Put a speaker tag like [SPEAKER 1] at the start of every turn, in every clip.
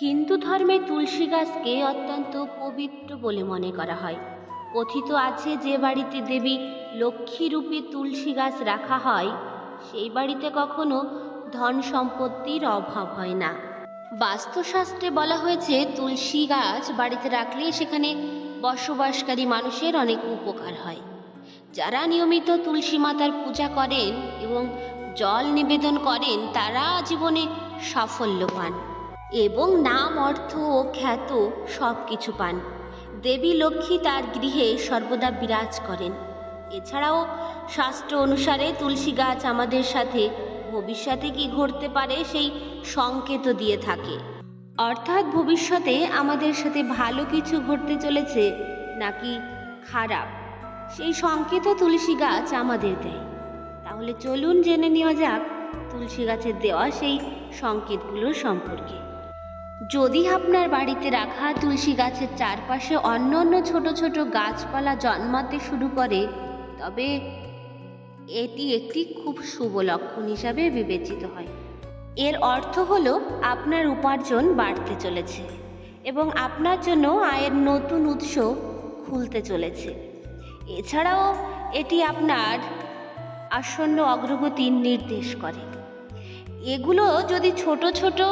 [SPEAKER 1] হিন্দু ধর্মে তুলসী গাছকে অত্যন্ত পবিত্র বলে মনে করা হয়। কথিত আছে যে বাড়িতে দেবী লক্ষ্মীরূপী তুলসী গাছ রাখা হয়, সেই বাড়িতে কখনো ধন সম্পত্তির অভাব হয় না। বাস্তুশাস্ত্রে বলা হয়েছে, তুলসী গাছ বাড়িতে রাখলে সেখানে বসবাসকারী মানুষের অনেক উপকার হয়। যারা নিয়মিত তুলসী মাতার পূজা করেন এবং জল নিবেদন করেন, তারা জীবনে সাফল্য পান। এবং নাম, অর্থ ও খ্যাত সব কিছু পান। দেবী লক্ষ্মী তার গৃহে সর্বদা বিরাজ করেন। এছাড়াও শাস্ত্র অনুসারে তুলসী গাছ আমাদের সাথে ভবিষ্যতে কি ঘটতে পারে সেই সংকেত দিয়ে থাকে। অর্থাৎ ভবিষ্যতে আমাদের সাথে ভালো কিছু ঘটতে চলেছে নাকি খারাপ, সেই সংকেতও তুলসী গাছ আমাদের দেয়। তাহলে চলুন জেনে নেওয়া যাক তুলসী গাছের দেওয়া সেই সংকেতগুলোর সম্পর্কে। যদি আপনার বাড়িতে রাখা তুলসী গাছের চারপাশে অন্য অন্য ছোট ছোট গাছপালা জন্মাতে শুরু করে, তবে এটি একটি খুব শুভ লক্ষণ হিসাবে বিবেচিত হয়। এর অর্থ হলো আপনার উপার্জন বাড়তে চলেছে এবং আপনার জন্য আয়ের নতুন উৎস খুলতে চলেছে। এছাড়াও এটি আপনার আসন্ন অগ্রগতির নির্দেশ করে। এগুলো যদি ছোট ছোট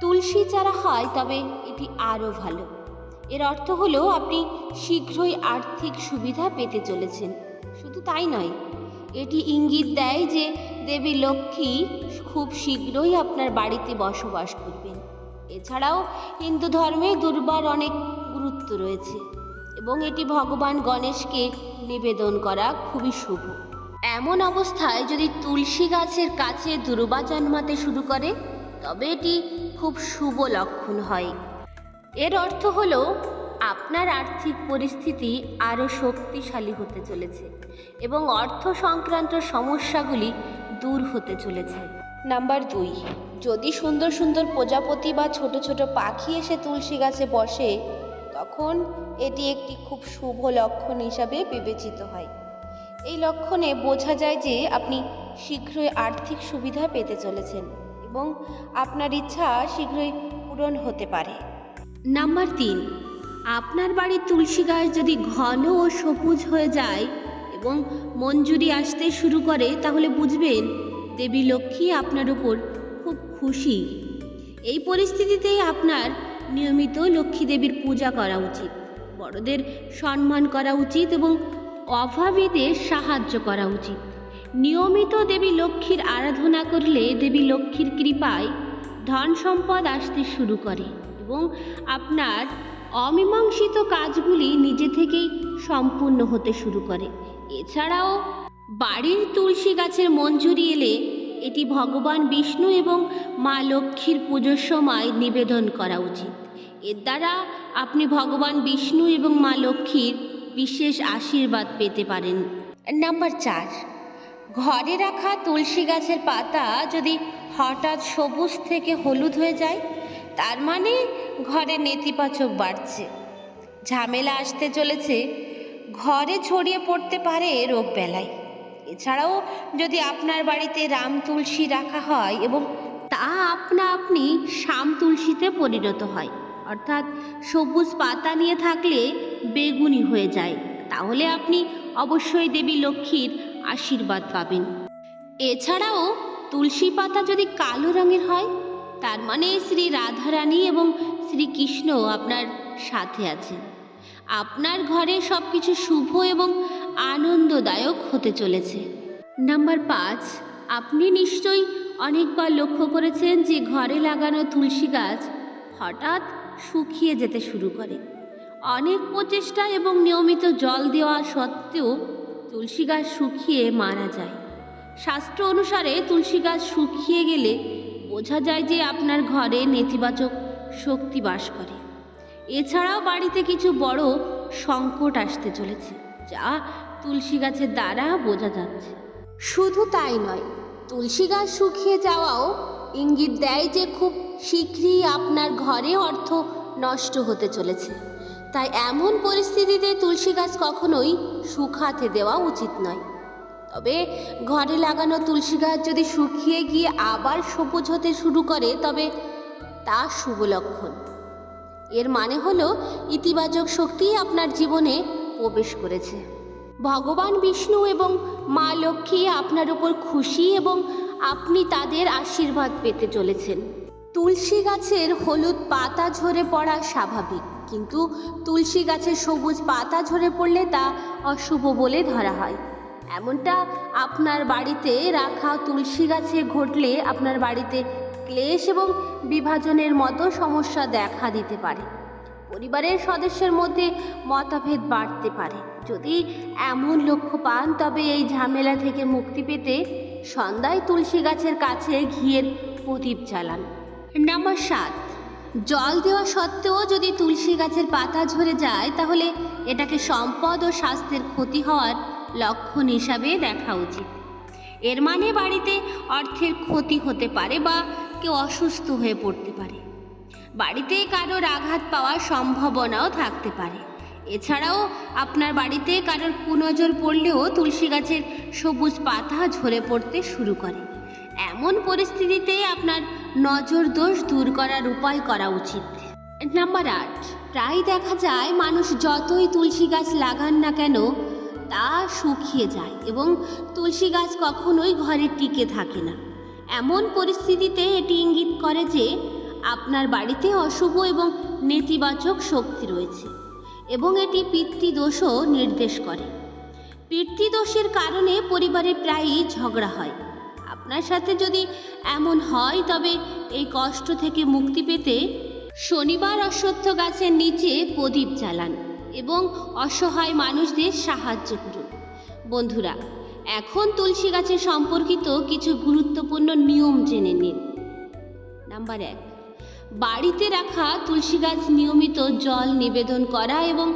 [SPEAKER 1] তুলসী চারা হয়, তবে এটি আরও ভালো। এর অর্থ হলো, আপনি শীঘ্রই আর্থিক সুবিধা পেতে চলেছেন। শুধু তাই নয়, এটি ইঙ্গিত দেয় যে দেবী লক্ষ্মী খুব শীঘ্রই আপনার বাড়িতে বসবাস করবেন। এছাড়াও, হিন্দু ধর্মে দুর্বার অনেক গুরুত্ব রয়েছে এবং এটি ভগবান গণেশকে নিবেদন করা খুবই শুভ। এমন অবস্থায় যদি তুলসী গাছের কাছে দুর্বা জন্মাতে শুরু করে, তবে এটি খুব শুভ লক্ষণ হয়। এর অর্থ হলো, আপনার আর্থিক পরিস্থিতি আরও শক্তিশালী হতে চলেছে এবং অর্থ সংক্রান্ত সমস্যাগুলি দূর হতে চলেছে। নাম্বার দুই, যদি সুন্দর সুন্দর প্রজাপতি বা ছোট ছোট পাখি এসে তুলসী গাছে বসে, তখন এটি একটি খুব শুভ লক্ষণ হিসাবে বিবেচিত হয়। এই লক্ষণে বোঝা যায় যে আপনি শীঘ্রই আর্থিক সুবিধা পেতে চলেছেন। এবং আপনার ইচ্ছা শীঘ্রই পূরণ হতে পারে। নাম্বার তিন, আপনার বাড়ির তুলসী গাছ যদি ঘন ও সবুজ হয়ে যায় এবং মঞ্জুরি আসতে শুরু করে, তাহলে বুঝবেন দেবী লক্ষ্মী আপনার উপর খুব খুশি। এই পরিস্থিতিতে আপনার নিয়মিত লক্ষ্মী দেবীর পূজা করা উচিত, বড়দের সম্মান করা উচিত এবং অভাবীদের সাহায্য করা উচিত। নিয়মিত দেবী লক্ষ্মীর আরাধনা করলে দেবী লক্ষ্মীর কৃপায় ধন সম্পদ আসতে শুরু করে এবং আপনার অমীমাংসিত কাজগুলি নিজে থেকেই সম্পূর্ণ হতে শুরু করে। এছাড়াও বাড়ির তুলসী গাছের মঞ্জুরি এলে এটি ভগবান বিষ্ণু এবং মা লক্ষ্মীর পুজোর সময় নিবেদন করা উচিত। এর দ্বারা আপনি ভগবান বিষ্ণু এবং মা লক্ষ্মীর বিশেষ আশীর্বাদ পেতে পারেন। নাম্বার চার। ঘরে রাখা তুলসী গাছের পাতা যদি হঠাৎ সবুজ থেকে হলুদ হয়ে যায়, তার মানে ঘরে নেতিবাচক বাড়ছে। ঝামেলা আসতে চলেছে, ঘরে ছড়িয়ে পড়তে পারে রোগ বেলায় এছাড়াও যদি আপনার বাড়িতে রাম তুলসী রাখা হয় এবং তা আপনা আপনি শাম তুলসীতে পরিণত হয়, অর্থাৎ সবুজ পাতা নিয়ে থাকলে বেগুনি হয়ে যায়, তাহলে আপনি অবশ্যই দেবী লক্ষ্মীর আশীর্বাদ পাবেন। এছাড়াও তুলসী পাতা যদি কালো রঙের হয়, তার মানে শ্রী রাধারানী এবং শ্রীকৃষ্ণ আপনার সাথে আছেন। আপনার ঘরে সব কিছু শুভ এবং আনন্দদায়ক হতে চলেছে। নাম্বার পাঁচ, আপনি নিশ্চয়ই অনেকবার লক্ষ্য করেছেন যে ঘরে লাগানো তুলসী গাছ হঠাৎ শুকিয়ে যেতে শুরু করে। অনেক প্রচেষ্টা এবং নিয়মিত জল দেওয়া সত্ত্বেও তুলসী গাছ শুকিয়ে মারা যায়। শাস্ত্র অনুসারে তুলসী গাছ শুকিয়ে গেলে বোঝা যায় যে আপনার ঘরে নেতিবাচক শক্তি বাস করে। এছাড়াও বাড়িতে কিছু বড় সংকট আসতে চলেছে, যা তুলসী গাছের দ্বারা বোঝা যাচ্ছে। শুধু তাই নয়, তুলসী গাছ শুকিয়ে যাওয়াও ইঙ্গিত দেয় যে খুব শীঘ্রই আপনার ঘরে অর্থ নষ্ট হতে চলেছে। তাই এমন পরিস্থিতিতে তুলসী গাছ কখনোই শুকাতে দেওয়া উচিত নয়। তবে ঘরে লাগানো তুলসী গাছ যদি শুকিয়ে গিয়ে আবার সবুজ হতে শুরু করে, তবে তা শুভ লক্ষণ। এর মানে হলো, ইতিবাচক শক্তি আপনার জীবনে প্রবেশ করেছে। ভগবান বিষ্ণু এবং মা লক্ষ্মী আপনার উপর খুশি এবং আপনি তাদের আশীর্বাদ পেতে চলেছেন। তুলসী গাছের হলুদ পাতা ঝরে পড়া স্বাভাবিক। কিন্তু তুলসী গাছের সবুজ পাতা ঝরে পড়লে তা অশুভ বলে ধরা হয়। এমনটা আপনার বাড়িতে রাখা তুলসী গাছে ঘটলে আপনার বাড়িতে ক্লেশ এবং বিভাজনের মতো সমস্যা দেখা দিতে পারে। পরিবারের সদস্যের মধ্যে মতভেদ বাড়তে পারে। যদি এমন লক্ষ্য পান, তবে এই ঝামেলা থেকে মুক্তি পেতে সন্ধ্যায় তুলসী গাছের কাছে ঘিয়ের প্রদীপ জ্বালান। নাম্বার সাত। জল দেওয়া সত্ত্বেও যদি তুলসী গাছের পাতা ঝরে যায়, তাহলে এটাকে সম্পদ ও স্বাস্থ্যের ক্ষতি হওয়ার লক্ষণ হিসাবে দেখা উচিত। এর মানে বাড়িতে অর্থের ক্ষতি হতে পারে বা কেউ অসুস্থ হয়ে পড়তে পারে। বাড়িতে কারোর আঘাত পাওয়ার সম্ভাবনাও থাকতে পারে। এছাড়াও আপনার বাড়িতে কারোর কুনজর পড়লেও তুলসী গাছের সবুজ পাতা ঝরে পড়তে শুরু করে। এমন পরিস্থিতিতে আপনার নজর দোষ দূর করার উপায় করা উচিত। নাম্বার আট, প্রায় দেখা যায় মানুষ যতই তুলসী গাছ লাগান না কেন, তা শুকিয়ে যায় এবং তুলসী গাছ কখনোই ঘরে টিকে থাকে না। এমন পরিস্থিতিতে এটি ইঙ্গিত করে যে আপনার বাড়িতে অশুভ এবং নেতিবাচক শক্তি রয়েছে এবং এটি পিতৃদোষও নির্দেশ করে। পিতৃদোষের কারণে পরিবারে প্রায়ই ঝগড়া হয়। আপনার সাথে যদি এমন হয়, তবে এই কষ্ট থেকে মুক্তি পেতে শনিবার অশ্বত্থ গাছের নিচে প্রদীপ জ্বালান এবং অসহায় মানুষদের সাহায্য করুন। বন্ধুরা, এখন তুলসী গাছে সম্পর্কিত কিছু গুরুত্বপূর্ণ নিয়ম জেনে নিন। নাম্বার এক, বাড়িতে রাখা তুলসী গাছ নিয়মিত জল নিবেদন করা এবং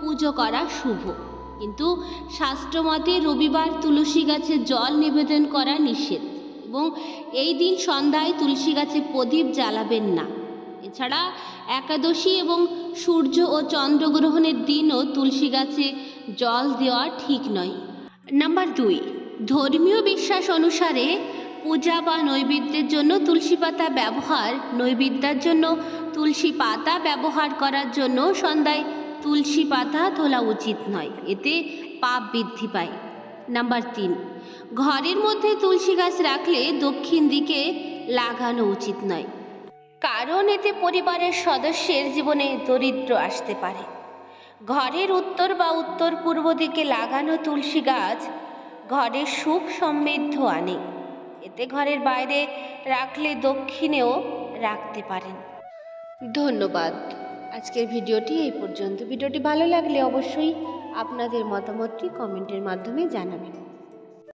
[SPEAKER 1] পুজো করা শুভ। কিন্তু শাস্ত্রমতে রবিবার তুলসী গাছে জল নিবেদন করা নিষেধ। এবং এই দিন সন্ধ্যায় তুলসী গাছে প্রদীপ জ্বালাবেন না। এছাড়া একাদশী এবং সূর্য ও চন্দ্রগ্রহণের দিনও তুলসী গাছে জল দেওয়া ঠিক নয়। নাম্বার দুই, ধর্মীয় বিশ্বাস অনুসারে পূজা বা নৈবেদ্যের জন্য তুলসী পাতা ব্যবহার, নৈবেদ্যার জন্য তুলসী পাতা ব্যবহার করার জন্য সন্ধ্যায় তুলসী পাতা তোলা উচিত নয়। এতে পাপ বৃদ্ধি পায়। নাম্বার তিন ঘরের মধ্যে তুলসী গাছ রাখলে দক্ষিণ দিকে লাগানো উচিত নয়। কারণ এতে পরিবারের সদস্যের জীবনে দরিদ্র আসতে পারে। ঘরের উত্তর বা উত্তর পূর্ব দিকে লাগানো তুলসী গাছ ঘরের সুখ সমৃদ্ধ আনে। এতে ঘরের বাইরে রাখলে দক্ষিণেও রাখতে পারেন। ধন্যবাদ। আজকের ভিডিওটি এই পর্যন্ত। ভিডিওটি ভালো লাগলে অবশ্যই আপনাদের মতামতটি কমেন্টের মাধ্যমে জানাবেন।